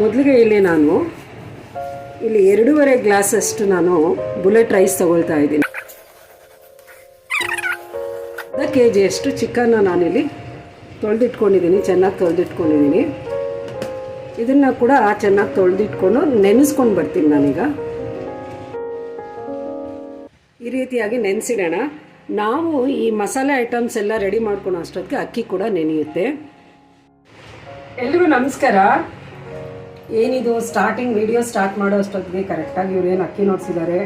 ಮೊದಲಿಗೆ ಇಲ್ಲಿ ನಾನು ಇಲ್ಲಿ ಎರಡೂವರೆ ಗ್ಲಾಸಷ್ಟು ನಾನು ಬುಲೆಟ್ ರೈಸ್ ತಗೊಳ್ತಾ ಇದ್ದೀನಿ. ಅರ್ಧ ಕೆ ಜಿಯಷ್ಟು ಚಿಕನ್ನ ನಾನಿಲ್ಲಿ ತೊಳೆದಿಟ್ಕೊಂಡಿದ್ದೀನಿ, ಚೆನ್ನಾಗಿ ತೊಳೆದಿಟ್ಕೊಂಡಿದ್ದೀನಿ. ಇದನ್ನು ಕೂಡ ಚೆನ್ನಾಗಿ ತೊಳೆದಿಟ್ಕೊಂಡು ನೆನೆಸ್ಕೊಂಡು ಬರ್ತೀನಿ ನಾನೀಗ. ಈ ರೀತಿಯಾಗಿ ನೆನೆಸಿಡೋಣ. ನಾವು ಈ ಮಸಾಲೆ ಐಟಮ್ಸ್ ಎಲ್ಲ ರೆಡಿ ಮಾಡ್ಕೊಳೋ ಅಷ್ಟೊತ್ತಿಗೆ ಅಕ್ಕಿ ಕೂಡ ನೆನೆಯುತ್ತೆ. ಎಲ್ರಿಗೂ ನಮಸ್ಕಾರ. ಏನಿದು? ಸ್ಟಾರ್ಟಿಂಗ್ ವಿಡಿಯೋ ಸ್ಟಾರ್ಟ್ ಮಾಡೋ ಅಷ್ಟೊತ್ತಿಗೆ ಕರೆಕ್ಟಾಗಿ ಇವ್ರು ಏನು ಅಕ್ಕಿ ನೋಡ್ಸಿದ್ದಾರೆ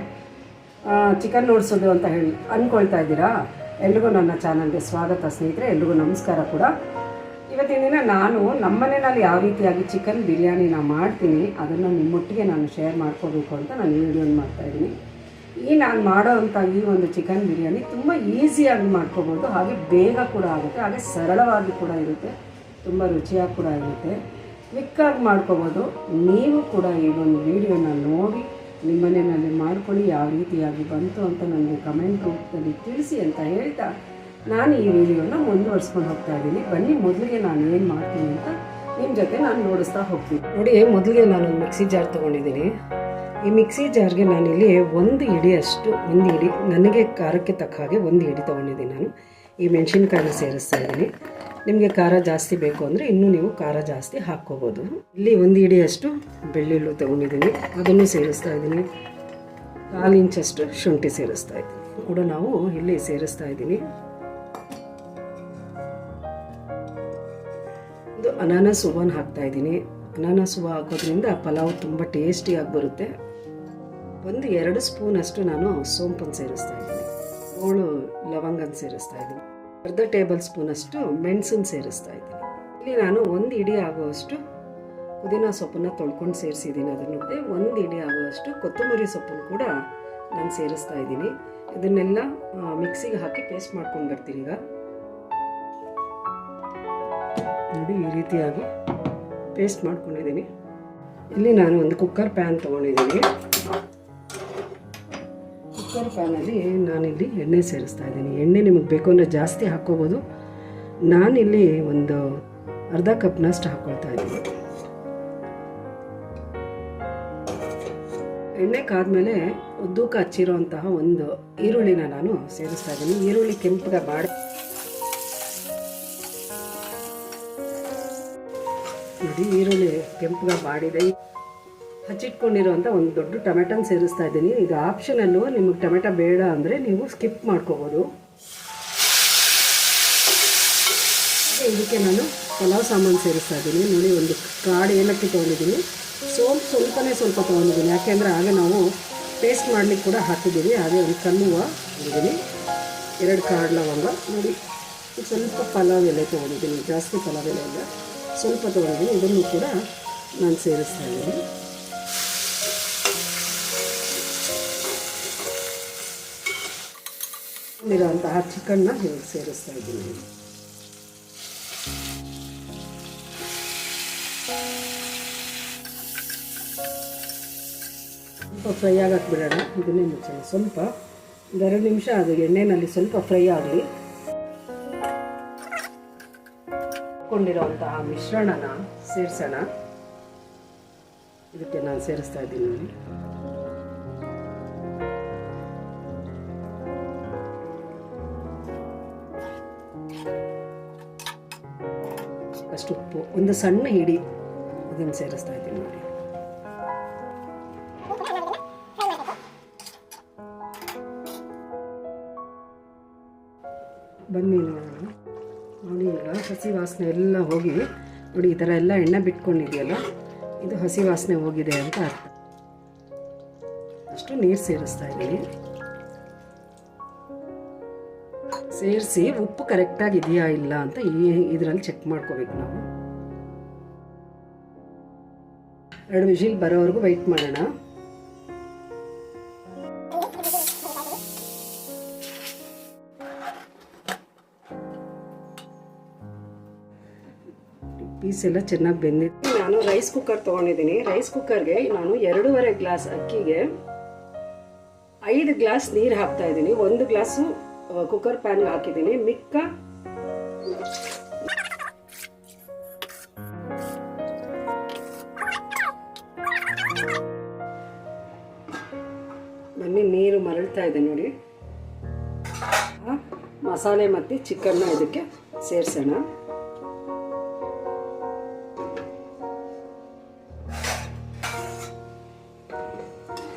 ಚಿಕನ್ ನೋಡ್ಸೋದು ಅಂತ ಹೇಳಿ ಅಂದ್ಕೊಳ್ತಾ ಇದ್ದೀರಾ? ಎಲ್ರಿಗೂ ನನ್ನ ಚಾನಲ್ಗೆ ಸ್ವಾಗತ ಸ್ನೇಹಿತರೆ, ಎಲ್ರಿಗೂ ನಮಸ್ಕಾರ ಕೂಡ. ಇವತ್ತಿನ ದಿನ ನಾನು ನಮ್ಮನೆಯಲ್ಲಿ ಯಾವ ರೀತಿಯಾಗಿ ಚಿಕನ್ ಬಿರಿಯಾನಿನ ಮಾಡ್ತೀನಿ, ಅದನ್ನು ನಿಮ್ಮೊಟ್ಟಿಗೆ ನಾನು ಶೇರ್ ಮಾಡ್ಕೋಬೇಕು ಅಂತ ನಾನು ಈ ಮಾಡ್ತಾ ಮಾಡ್ತಾಯಿದ್ದೀನಿ ಈ ನಾನು ಮಾಡೋ ಅಂಥ ಈ ಒಂದು ಚಿಕನ್ ಬಿರಿಯಾನಿ ತುಂಬ ಈಸಿಯಾಗಿ ಮಾಡ್ಕೋಬೋದು, ಹಾಗೆ ಬೇಗ ಕೂಡ ಆಗುತ್ತೆ, ಹಾಗೆ ಸರಳವಾಗಿ ಕೂಡ ಇರುತ್ತೆ, ತುಂಬ ರುಚಿಯಾಗಿ ಕೂಡ ಇರುತ್ತೆ. ಕ್ವಿಕ್ಕಾಗಿ ಮಾಡ್ಕೋಬೋದು. ನೀವು ಕೂಡ ಈ ಒಂದು ವಿಡಿಯೋನ ನೋಡಿ, ನಿಮ್ಮ ಮನೆಯಲ್ಲಿ ಮಾಡ್ಕೊಳ್ಳಿ, ಯಾವ ರೀತಿಯಾಗಿ ಬಂತು ಅಂತ ನನಗೆ ಕಮೆಂಟ್ ರೂಪದಲ್ಲಿ ತಿಳಿಸಿ ಅಂತ ಹೇಳ್ತಾ ನಾನು ಈ ವಿಡಿಯೋನ ಮುಂದುವರ್ಸ್ಕೊಂಡು ಹೋಗ್ತಾ ಇದ್ದೀನಿ. ಬನ್ನಿ, ಮೊದಲಿಗೆ ನಾನು ಏನು ಮಾಡ್ತೀನಿ ಅಂತ ನಿಮ್ಮ ಜೊತೆ ನಾನು ನೋಡಿಸ್ತಾ ಹೋಗ್ತೀನಿ. ನೋಡಿ ಮೊದಲಿಗೆ ನಾನು ಮಿಕ್ಸಿ ಜಾರ್ ತೊಗೊಂಡಿದ್ದೀನಿ. ಈ ಮಿಕ್ಸಿ ಜಾರ್ಗೆ ನಾನಿಲ್ಲಿ ಒಂದು ಇಡಿಯಷ್ಟು, ಒಂದು ಇಡಿ, ನನಗೆ ಖಾರಕ್ಕೆ ತಕ್ಕ ಹಾಗೆ ಒಂದು ಇಡಿ ತೊಗೊಂಡಿದ್ದೀನಿ ನಾನು. ಈ ಮೆಣಸಿನ್ಕಾಯಿನ ಸೇರಿಸ್ತಾ ಇದ್ದೀನಿ. ನಿಮಗೆ ಖಾರ ಜಾಸ್ತಿ ಬೇಕು ಅಂದರೆ ಇನ್ನೂ ನೀವು ಖಾರ ಜಾಸ್ತಿ ಹಾಕ್ಕೋಬೋದು. ಇಲ್ಲಿ ಒಂದು ಇಡಿಯಷ್ಟು ಬೆಳ್ಳುಳ್ಳಿ ತೊಗೊಂಡಿದ್ದೀನಿ. ಅದನ್ನು ಸೇರಿಸ್ತಾ ಇದ್ದೀನಿ. ಕಾಲು ಇಂಚಷ್ಟು ಶುಂಠಿ ಸೇರಿಸ್ತಾ ಇದ್ದೀನಿ. ಕೂಡ ನಾವು ಇಲ್ಲಿ ಸೇರಿಸ್ತಾ ಇದ್ದೀನಿ. ಇದು ಅನಾನಸ್ ಹೂವನ್ನು ಹಾಕ್ತಾ ಇದ್ದೀನಿ. ಅನಾನಸ್ ಹೂವು ಹಾಕೋದ್ರಿಂದ ಪಲಾವ್ ತುಂಬ ಟೇಸ್ಟಿಯಾಗಿ ಬರುತ್ತೆ. ಒಂದು ಎರಡು ಸ್ಪೂನ್ ಅಷ್ಟು ನಾನು ಸೋಂಪನ್ನು ಸೇರಿಸ್ತಾ ಇದ್ದೀನಿ. ಏಳು ಲವಂಗನ ಸೇರಿಸ್ತಾ ಇದ್ದೀನಿ. ಅರ್ಧ ಟೇಬಲ್ ಸ್ಪೂನ್ ಅಷ್ಟು ಮೆಣಸನ್ನು ಸೇರಿಸ್ತಾ ಇದ್ದೀನಿ. ಇಲ್ಲಿ ನಾನು ಒಂದು ಇಡಿ ಆಗುವಷ್ಟು ಪುದೀನ ಸೊಪ್ಪನ್ನು ತೊಳ್ಕೊಂಡು ಸೇರಿಸಿದ್ದೀನಿ ಅದನ್ನು ಒಂದು ಇಡಿ ಆಗುವಷ್ಟು ಕೊತ್ತಂಬರಿ ಸೊಪ್ಪನ್ನು ಕೂಡ ನಾನು ಸೇರಿಸ್ತಾ ಇದ್ದೀನಿ. ಇದನ್ನೆಲ್ಲ ಮಿಕ್ಸಿಗೆ ಹಾಕಿ ಪೇಸ್ಟ್ ಮಾಡ್ಕೊಂಡು ಬರ್ತೀನಿ ಈಗ. ನೋಡಿ, ಈ ರೀತಿಯಾಗಿ ಪೇಸ್ಟ್ ಮಾಡ್ಕೊಂಡಿದ್ದೀನಿ. ಇಲ್ಲಿ ನಾನು ಒಂದು ಕುಕ್ಕರ್ ಪ್ಯಾನ್ ತೊಗೊಂಡಿದ್ದೀನಿ. ಕುಕ್ಕರ್ ಪ್ಯಾನಲ್ಲಿ ನಾನಿಲ್ಲಿ ಎಣ್ಣೆ ಸೇರಿಸ್ತಾ ಇದ್ದೀನಿ. ಎಣ್ಣೆ ನಿಮಗೆ ಬೇಕು ಅಂದರೆ ಜಾಸ್ತಿ ಹಾಕ್ಕೋಬೋದು. ನಾನಿಲ್ಲಿ ಒಂದು ಅರ್ಧ ಕಪ್ನಷ್ಟು ಹಾಕ್ಕೊಳ್ತಾ ಇದ್ದೀನಿ. ಎಣ್ಣೆ ಕಾದ್ಮೇಲೆ ಉದ್ದಕ್ಕೆ ಹಚ್ಚಿರೋಂತಹ ಒಂದು ಈರುಳ್ಳಿನ ನಾನು ಸೇರಿಸ್ತಾ ಇದ್ದೀನಿ. ಈರುಳ್ಳಿ ಕೆಂಪಗೆ ಮಾಡಿ ನೋಡಿ, ಈರುಳ್ಳಿ ಕೆಂಪಗೆ ಬಾಡಿದೆ. ಹಚ್ಚಿಟ್ಕೊಂಡಿರೋಂಥ ಒಂದು ದೊಡ್ಡ ಟೊಮೆಟೊನ ಸೇರಿಸ್ತಾ ಇದ್ದೀನಿ. ಇದು ಆಪ್ಷನಲ್ಲು ನಿಮಗೆ ಟೊಮೆಟೊ ಬೇಡ ಅಂದರೆ ನೀವು ಸ್ಕಿಪ್ ಮಾಡ್ಕೋಬೋದು. ಇದಕ್ಕೆ ನಾನು ಪಲಾವ್ ಸಾಮಾನು ಸೇರಿಸ್ತಾ ಇದ್ದೀನಿ. ನೋಡಿ, ಒಂದು ಕಾಡು ಏಲಕ್ಕಿ ತೊಗೊಂಡಿದ್ದೀನಿ. ಸೋಂಪು ಸ್ವಲ್ಪನೇ ಸ್ವಲ್ಪ ತೊಗೊಂಡಿದ್ದೀನಿ. ಯಾಕೆಂದರೆ ಆಗ ನಾವು ಪೇಸ್ಟ್ ಮಾಡಲಿಕ್ಕೆ ಕೂಡ ಹಾಕಿದ್ದೀವಿ. ಹಾಗೆ ಒಂದು ಕಲ್ಲುವ ಇದ್ದೀನಿ ಎರಡು ಕಾಡು ಲವಂಗ ನೋಡಿ ಸ್ವಲ್ಪ ಪಲಾವ್ ಎಲೆ ತೊಗೊಂಡಿದ್ದೀನಿ. ಜಾಸ್ತಿ ಪಲಾವ್ ಎಲೆ ಇಲ್ಲ ಸ್ವಲ್ಪ ತೊಗೊಂಡಿದ್ದೀನಿ. ಇದನ್ನು ಕೂಡ ನಾನು ಸೇರಿಸ್ತಾ ಇದ್ದೀನಿ. ಇರೋಂತಹ ಚಿಕನ್ನ ಹೇಗೆ ಸೇರಿಸ್ತಾ ಇದ್ದೀನಿ ಸ್ವಲ್ಪ ಫ್ರೈ ಆಗಕ್ಕೆ ಬಿಡೋಣ ಇದನ್ನೇ ಮುಚ್ಚೋಣ. ಸ್ವಲ್ಪ ಒಂದೆರಡು ನಿಮಿಷ ಅದು ಎಣ್ಣೆನಲ್ಲಿ ಸ್ವಲ್ಪ ಫ್ರೈ ಆಗಲಿ. ಕೊಂಡಿರೋಂತಹ ಮಿಶ್ರಣನ ಸೇರಿಸೋಣ. ಇದಕ್ಕೆ ನಾನು ಸೇರಿಸ್ತಾ ಇದ್ದೀನಿ. ನೋಡಿ ಉಪ್ಪು ಒಂದು ಸಣ್ಣ ಹಿಡಿ ಇದನ್ನು ಸೇರಿಸ್ತಾ ಇದ್ದೀನಿ ನೋಡಿ. ಬನ್ನಿ ನೋಡೋಣ ನೋಡಿ ಈಗ ಹಸಿ ವಾಸನೆ ಎಲ್ಲ ಹೋಗಿ, ನೋಡಿ ಈ ಥರ ಎಲ್ಲ ಎಣ್ಣೆ ಬಿಟ್ಕೊಂಡಿದೆಯಲ್ಲ ಇದು ಹಸಿ ವಾಸನೆ ಹೋಗಿದೆ ಅಂತ ಅರ್ಥ. ಅಷ್ಟು ನೀರು ಸೇರಿಸ್ತಾ ಇದ್ದೀನಿ. ಸೇರಿಸಿ ಉಪ್ಪು ಕರೆಕ್ಟಾಗಿ ಇದೆಯಾ ಇಲ್ಲ ಅಂತ ಈ ಇದರಲ್ಲಿ ಚೆಕ್ ಮಾಡ್ಕೋಬೇಕು ನಾವು. ಎರಡು ವಿಷಿಲ್ ಬರೋವರೆಗೂ ವೆಯ್ಟ್ ಮಾಡೋಣ. ಪೀಸ್ ಎಲ್ಲ ಚೆನ್ನಾಗಿ ಬೆಂದಿತ್ತು. ನಾನು ರೈಸ್ ಕುಕ್ಕರ್ ತೊಗೊಂಡಿದ್ದೀನಿ. ರೈಸ್ ಕುಕ್ಕರ್ಗೆ ನಾನು ಎರಡೂವರೆ ಗ್ಲಾಸ್ ಅಕ್ಕಿಗೆ ಐದು ಗ್ಲಾಸ್ ನೀರು ಹಾಕ್ತಾ ಇದ್ದೀನಿ. ಒಂದು ಗ್ಲಾಸು ಕುಕ್ಕರ್ ಪ್ಯಾನ್ಗೆ ಹಾಕಿದ್ದೀನಿ. ಮಿಕ್ಕ ಮರಳ್ತಾ ಇದೆ ನೋಡಿ. ಮಸಾಲೆ ಮತ್ತು ಚಿಕನ್ನ ಇದಕ್ಕೆ ಸೇರಿಸೋಣ.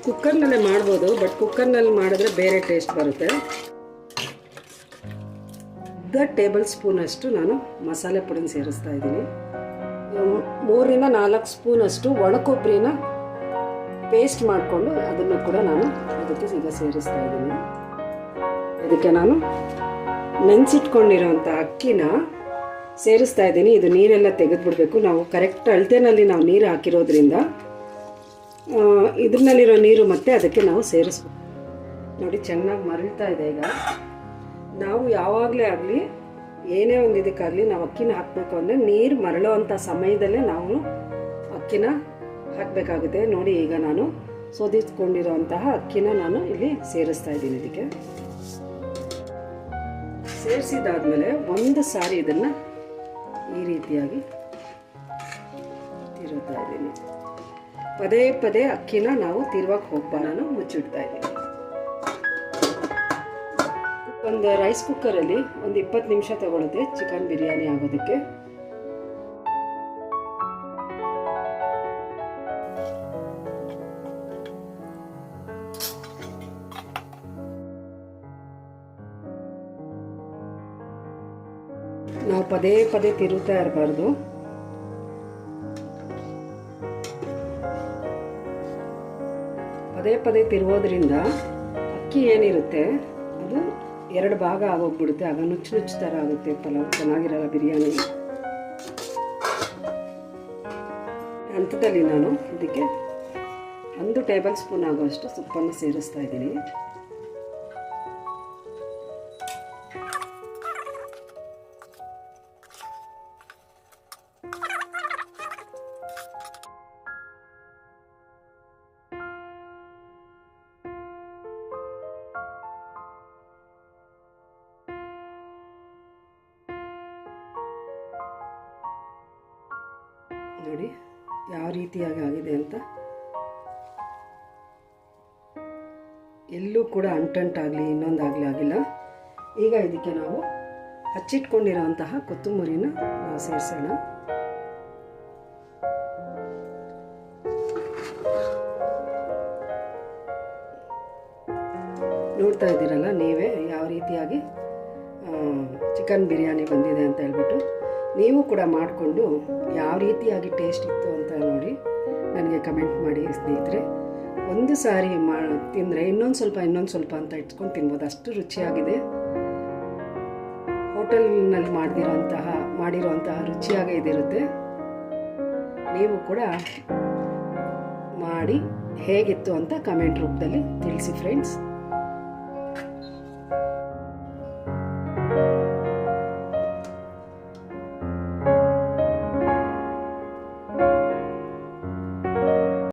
ಕುಕ್ಕರ್ನಲ್ಲೇ ಮಾಡ್ಬೋದು ಬಟ್ ಕುಕ್ಕರ್ನಲ್ಲಿ ಮಾಡಿದ್ರೆ ಬೇರೆ ಟೇಸ್ಟ್ ಬರುತ್ತೆ. ಅರ್ಧ ಟೇಬಲ್ ಸ್ಪೂನಷ್ಟು ನಾನು ಮಸಾಲೆ ಪುಡಿನ ಸೇರಿಸ್ತಾ ಇದ್ದೀನಿ. ಮೂರರಿಂದ ನಾಲ್ಕು ಸ್ಪೂನಷ್ಟು ಒಣ ಕೊಬ್ಬರಿನ ಪೇಸ್ಟ್ ಮಾಡಿಕೊಂಡು ಅದನ್ನು ಕೂಡ ನಾನು ಅದಕ್ಕೆ ಈಗ ಸೇರಿಸ್ತಾ ಇದ್ದೀನಿ. ಇದಕ್ಕೆ ನಾನು ನೆನೆಸಿಟ್ಕೊಂಡಿರೋಂಥ ಅಕ್ಕಿನ ಸೇರಿಸ್ತಾ ಇದ್ದೀನಿ. ಇದು ನೀರೆಲ್ಲ ತೆಗೆದುಬಿಡಬೇಕು. ನಾವು ಕರೆಕ್ಟ್ ಅಳತೆನಲ್ಲಿ ನಾವು ನೀರು ಹಾಕಿರೋದ್ರಿಂದ ಇದ್ರಲ್ಲಿರೋ ನೀರು ಮತ್ತೆ ಅದಕ್ಕೆ ನಾವು ಸೇರಿಸ್ಬೇಕು. ನೋಡಿ, ಚೆನ್ನಾಗಿ ಮರಳ್ತಾ ಇದೆ ಈಗ. ನಾವು ಯಾವಾಗಲೇ ಆಗಲಿ, ಏನೇ ಒಂದು ಇದಕ್ಕಾಗಲಿ ನಾವು ಅಕ್ಕಿನ ಹಾಕಬೇಕು ಅಂದರೆ ನೀರು ಮರಳೋ ಅಂಥ ಸಮಯದಲ್ಲೇ ನಾವು ಅಕ್ಕಿನ ಹಾಕಬೇಕಾಗುತ್ತೆ. ನೋಡಿ, ಈಗ ನಾನು ಸೋದಿಸ್ಕೊಂಡಿರೋಂತಹ ಅಕ್ಕಿನ ನಾನು ಇಲ್ಲಿ ಸೇರಿಸ್ತಾ ಇದ್ದೀನಿ ಇದಕ್ಕೆ. ಸೇರಿಸಿದಾದ್ಮೇಲೆ ಒಂದು ಸಾರಿ ಇದನ್ನು ಈ ರೀತಿಯಾಗಿ ತಿರುತ್ತಾ ಇದ್ದೀನಿ. ಪದೇ ಪದೇ ಅಕ್ಕಿನ ನಾವು ತಿರುವಕ್ಕೆ ಹೋಗ್ಬಾ ನಾನು ಮುಚ್ಚಿಡ್ತಾ ಇದ್ದೀನಿ. ಒಂದು ರೈಸ್ ಕುಕ್ಕರಲ್ಲಿ ಒಂದು ಇಪ್ಪತ್ತು ನಿಮಿಷ ತಗೊಳುತ್ತೆ ಚಿಕನ್ ಬಿರಿಯಾನಿ ಆಗೋದಕ್ಕೆ. ನಾವು ಪದೇ ಪದೇ ತಿರುತ್ತಾ ಇರಬಾರ್ದು. ಪದೇ ಪದೇ ತಿರುಗೋದ್ರಿಂದ ಅಕ್ಕಿ ಏನಿರುತ್ತೆ, ಅದು ಎರಡು ಭಾಗ ಆಗೋಗ್ಬಿಡುತ್ತೆ. ಆಗ ನುಚ್ಚು ನುಚ್ಚು ಥರ ಆಗುತ್ತೆ ಪಲಾವ್. ಚೆನ್ನಾಗಿರಲ್ಲ ಬಿರಿಯಾನಿ. ಹಂತದಲ್ಲಿ ನಾನು ಇದಕ್ಕೆ ಒಂದು ಟೇಬಲ್ ಸ್ಪೂನ್ ಆಗುವಷ್ಟು ಸೊಪ್ಪನ್ನು ಸೇರಿಸ್ತಾ ಇದ್ದೀನಿ. ನೋಡಿ ಯಾವ ರೀತಿಯಾಗಿ ಆಗಿದೆ ಅಂತ. ಎಲ್ಲೂ ಕೂಡ ಅಂಟಂಟಾಗಲಿ, ಇನ್ನೊಂದಾಗಲಿ ಆಗಿಲ್ಲ. ಈಗ ಇದಕ್ಕೆ ನಾವು ಹಚ್ಚಿಟ್ಕೊಂಡಿರೋಂತಹ ಕೊತ್ತಂಬರಿನ ನಾವು ಸೇರಿಸೋಣ. ನೋಡ್ತಾ ಇದ್ದೀರಲ್ಲ, ನೀವೇ ಯಾವ ರೀತಿಯಾಗಿ ಚಿಕನ್ ಬಿರಿಯಾನಿ ಬಂದಿದೆ ಅಂತ ಹೇಳ್ಬಿಟ್ಟು. ನೀವು ಕೂಡ ಮಾಡಿಕೊಂಡು ಯಾವ ರೀತಿಯಾಗಿ ಟೇಸ್ಟ್ ಇತ್ತು ಅಂತ ನೋಡಿ ನನಗೆ ಕಮೆಂಟ್ ಮಾಡಿ ಸ್ನೇಹಿತರೆ. ಒಂದು ಸಾರಿ ಮಾ, ತಿಂದರೆ ಇನ್ನೊಂದು ಸ್ವಲ್ಪ ಇನ್ನೊಂದು ಸ್ವಲ್ಪ ಅಂತ ಇಟ್ಕೊಂಡು ತಿನ್ಬೋದು. ಅಷ್ಟು ರುಚಿಯಾಗಿದೆ. ಹೋಟೆಲ್ನಲ್ಲಿ ಮಾಡಿದಿರೋಂತಹ ಮಾಡಿರೋಂತಹ ರುಚಿಯಾಗೇ ಇದಿರುತ್ತೆ. ನೀವು ಕೂಡ ಮಾಡಿ ಹೇಗಿತ್ತು ಅಂತ ಕಮೆಂಟ್ ರೂಪದಲ್ಲಿ ತಿಳಿಸಿ ಫ್ರೆಂಡ್ಸ್